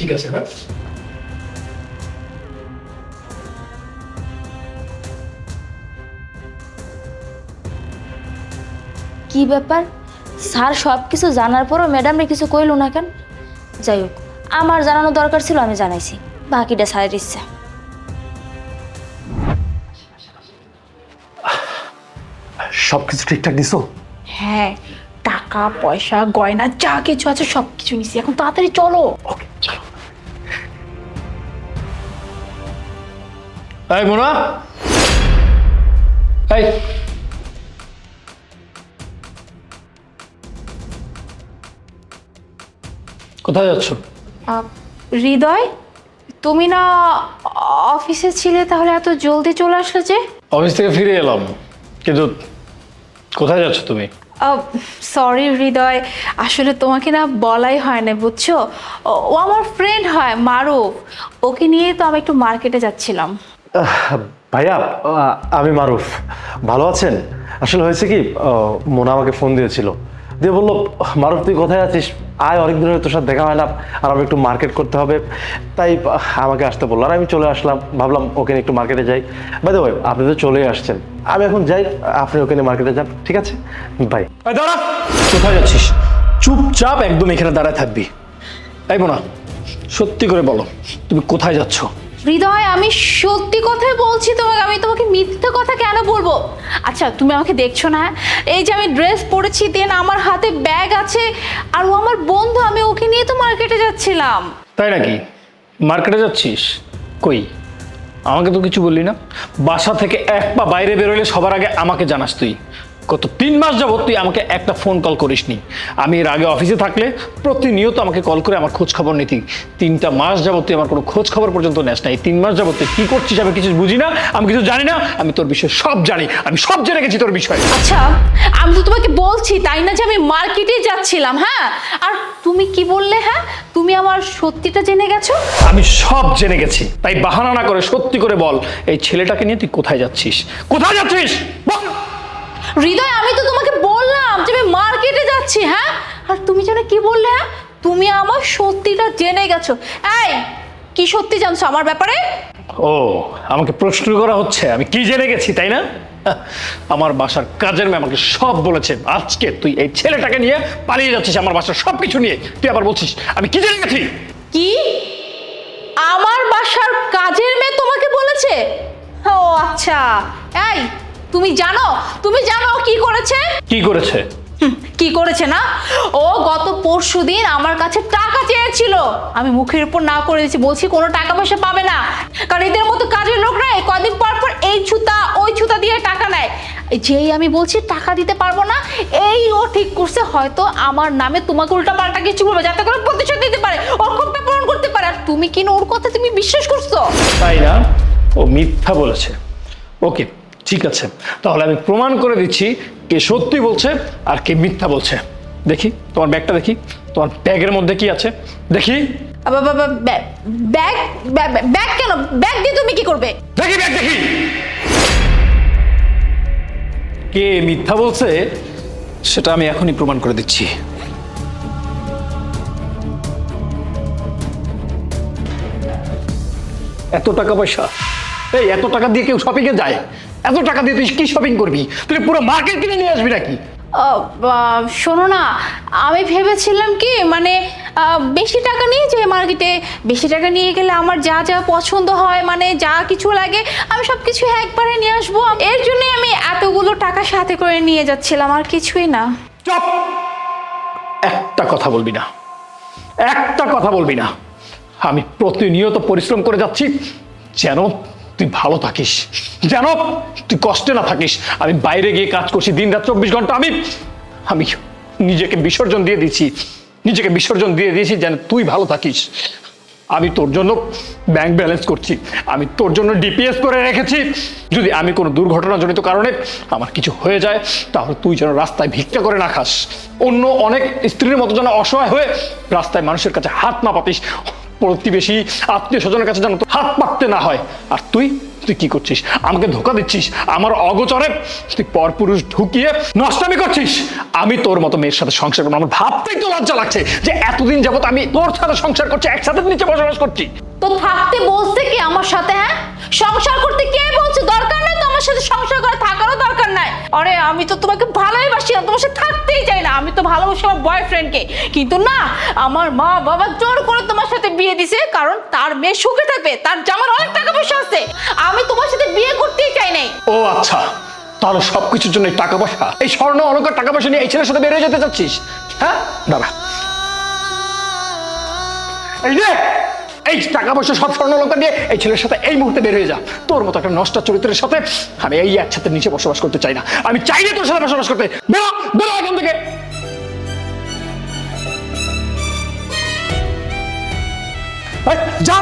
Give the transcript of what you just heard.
ঠিক আছে হ্যাঁ। কি ব্যাপার? স্যার সব কিছু জানার পরও ম্যাডামরে কিছু কইলো না কেন? যাই হোক আমার জানানো দরকার ছিল আমি জানাইছি। বাকিটা স্যারের ইচ্ছা। সব কিছু ঠিকঠাক দিছো হ্যাঁ টাকা পয়সা গয়না যা কিছু আছে সব কিছু নিছি। এখন তাড়াতাড়ি চলো। ওকে। এই মোনা। এই। কোথায় যাচ্ছ? আহ, হৃদয় তুমি না অফিসে ছিলে তাহলে এত জলদি চলে আসলে যে? অফিস থেকে ফিরে এলাম কিন্তু কোথায় যাচ্ছ তুমি? সরি হৃদয় আসলে তোমাকে না বলাই হয় না বুঝছ? ও- ও আমার ফ্রেন্ড হয় মারুফ। ওকে নিয়ে তো আমি একটু মার্কেটে যাচ্ছিলাম। ভাইয়া আমি মারুফ। ভালো আছেন? আসলে হয়েছে কি মোনা আমাকে ফোন দিয়েছিল। দিয়ে বলল, মারুফ, তুই কোথায় আছিস? আয় অনেক দিন ধরে তোর সাথে দেখা হয় না, আর আমি একটু মার্কেট করতে হবে। তাই আমাকে আসতে বলল। আর আমি চলে আসলাম, ভাবলাম ওকে নিয়ে একটু মার্কেটে যাই। বাই ওয়ে আপনি তো চলেই আসছেন। আমি এখন যাই, আপনি ওকে নিয়ে মার্কেটে যান, ঠিক আছে? বাই দাঁড়া! কোথায় যাচ্ছিস? চুপচাপ একদম এখানে দাঁড়ায় থাকবি। এই মোনা, সত্যি করে বলো, তুমি কোথায় যাচ্ছ? হৃদয়, আমি সত্যি কথাই বলছি তোমাকে, আমি তোমাকে মিথ্যে কথা কেন বলব? আচ্ছা তুমি আমাকে দেখছ না? এই যে আমি ড্রেস পরেছি দেন আমার হাতে ব্যাগ আছে, আর ও আমার বন্ধু, আমি ওকে নিয়ে তো মার্কেটে যাচ্ছিলাম। তাই নাকি? মার্কেটে যাচ্ছিস? কই? আমাকে তো কিছু বললি না? বাসা থেকে এক পা বাইরে বেরোলে সবার আগে আমাকে জানাস তুই। গত তিন মাস যাবত তুই আমাকে একটা ফোন কল করিসনি। আমি এর আগে অফিসে থাকলে প্রতিনিয়ত আমাকে কল করে আমার খোঁজ খবর নিতি। তিনটা মাস যাবত তুই আমার কোনো খোঁজ খবর পর্যন্ত নেস না। এই তিন মাস যাবত তুই কী করছিস আমি কিছু বুঝি না আমি কিছু জানি না আমি তোর বিষয়ে সব জানি আমি সব জেনে গেছি তোর বিষয়ে। আচ্ছা আমি তো তোমাকে বলছি তাই না যে আমি মার্কেটে যাচ্ছিলাম হ্যাঁ? আর তুমি কি বললে হ্যাঁ? তুমি আমার সত্যিটা জেনে গেছো? আমি সব জেনে গেছি। তাই বাহানা না করে সত্যি করে বল এই ছেলেটাকে নিয়ে তুই কোথায় যাচ্ছিস? কোথায় যাচ্ছিস? বল! হৃদয় আমি তো তোমাকে বললাম যে আমি মার্কেটে যাচ্ছি হ্যাঁ? আর তুমি যেন কি বললে হ্যাঁ? তুমি আমার সত্যিটা জেনে গেছো। এই কি সত্যি জানছো আমার ব্যাপারে? ও আমাকে প্রশ্ন করা হচ্ছে আমি কি জেনে গেছি তাই না? আমার বাসার কাজের মেয়ে আমাকে সব বলেছে আজকে তুই এই ছেলেটাকে নিয়ে পালিয়ে যাচ্ছিস আমার বাসার সব কিছু নিয়ে। তুই আবার বলছিস আমি কি জেনে গেছি? কি? আমার বাসার কাজের মেয়ে তোমাকে বলেছে? ও আচ্ছা। এই তুমি জানো? তুমি জানো ও কি করেছে? কি করেছে? হুম, কি করেছে না? ও গত পরশু দিন আমার কাছে টাকা চেয়েছিল। আমি মুখের উপর না করে দিয়েছি বলছি কোনো টাকা পয়সা পাবে না। কারণ এদের মতো কাজের লোকরা এই কদিন পর পর এই ছুতা ওই ছুতা দিয়ে টাকা নেয়। যেই আমি বলছি টাকা দিতে পারব না এই ও ঠিক করছে হয়তো আমার নামে তোমাকে উল্টা পাল্টা কিছু বলবে যাতে করে প্রতিশোধ দিতে পারে। ওর খুব পূরণ করতে পারে। আর তুমি কি না ওর কথা তুমি বিশ্বাস করছ? তাই না? ও মিথ্যা বলেছে। ওকে ঠিক আছে। তাহলে আমি প্রমাণ করে দিচ্ছি কে সত্যি বলছে আর কে মিথ্যা বলছে। দেখি তোমার ব্যাগটা দেখি। তোমার ব্যাগের মধ্যে কি আছে? দেখি। ব্যাগ কেন? ব্যাগ দিয়ে তুমি কি করবে? দেখি ব্যাগ দেখি। কে মিথ্যা বলছে সেটা আমি এখনই প্রমাণ করে দিচ্ছি। এত টাকা পয়সা। এই এত টাকা দিয়ে কেউ শপিং এ যায়? এত টাকা দিয়ে তুই কি শপিং করবি? তুই পুরো মার্কেট কিনে নিয়ে আসবি নাকি? শোনো না আমি ভেবেছিলাম কি মানে বেশি টাকা নিয়ে যে মার্কেটে বেশি টাকা নিয়ে গেলে আমার যা যা পছন্দ হয় মানে যা কিছু লাগে আমি সব কিছু একবারে নিয়ে আসব। এর জন্য আমি এতগুলো টাকা সাথে করে নিয়ে যাচ্ছিলাম আর কিছুই না। চপ! একটা কথা বলবি না। একটা কথা বলবি না। আমি প্রতিনিয়ত পরিশ্রম করে যাচ্ছি যেন তুই ভালো থাকিস। যেন তুই কষ্টে না থাকিস। আমি বাইরে গিয়ে কাজ করছি দিন রাত চব্বিশ ঘণ্টা আমি আমি নিজেকে বিসর্জন দিয়ে দিচ্ছি নিজেকে বিসর্জন দিয়ে দিয়েছি, যেন তুই ভালো থাকিস। আমি তোর জন্য ব্যাংক ব্যালেন্স করছি। আমি তোর জন্য ডিপিএস করে রেখেছি। যদি আমি কোনো দুর্ঘটনাজনিত কারণে আমার কিছু হয়ে যায়, তাহলে তুই যেন রাস্তায় ভিক্ষা করে না খাস। অন্য অনেক স্ত্রীর মতো যেন অসহায় হয়ে রাস্তায় মানুষের কাছে হাত না পাতিস। প্রতিবেশী আত্মীয় স্বজনের কাছে যেন হাত পাততে না হয়। আর তুই? তুই কি করছিস? আমাকে ধোকা দিচ্ছিস? আমার অগোচরে? তুই পরপুরুষ ঢুকিয়ে নষ্টামি করছিস? আমি তোর মতো মেয়ের সাথে সংসার করব। আমার ভাবতেই তো লজ্জা লাগছে যে এতদিন যাবত আমি তোর সাথে সংসার করছি, একসাথে নিচে বসবাস করছি। তো থাকতে বলছে কি আমার সাথে হ্যাঁ? সংসার করতে কে বলছে? দরকার নাই তো আমার সাথে সংসার করা থাকারও দরকার নাই। আরে, আমি তো তোমাকে ভালোই বাসি না, তোমার সাথে থাকতেই চাই না। আমি তো ভালোবাসি আমার বয়ফ্রেন্ডকে কিন্তু না, আমার মা বাবা জোর করে তোমার সাথে বিয়ে দিছে, কারণ তার মেয়ে সুখে থাকবে, তার জামার অনেক টাকা পয়সা আছে। আমি তোমার সাথে বিয়ে করতেই চাই নাই। ও আচ্ছা তাহলে সবকিছুর জন্য টাকা পয়সা। এই স্বর্ণ অলঙ্কার টাকা পয়সা নিয়ে এই ছেলের সাথে বেরিয়ে যেতে চাচ্ছিস হ্যাঁ? দাঁড়া। এই যে এই টাকা পয়সা সব স্বর্ণ অলঙ্কার নিয়ে এই ছেলের সাথে এই মুহূর্তে বের হয়ে যা। তোর মতো একটা নষ্ট চরিত্রের সাথে আমি এই একসাথে নিচে বসবাস করতে চাই না। আমি চাই না তোর সাথে বসবাস করতে। বেরো বেরো এখান থেকে। যা।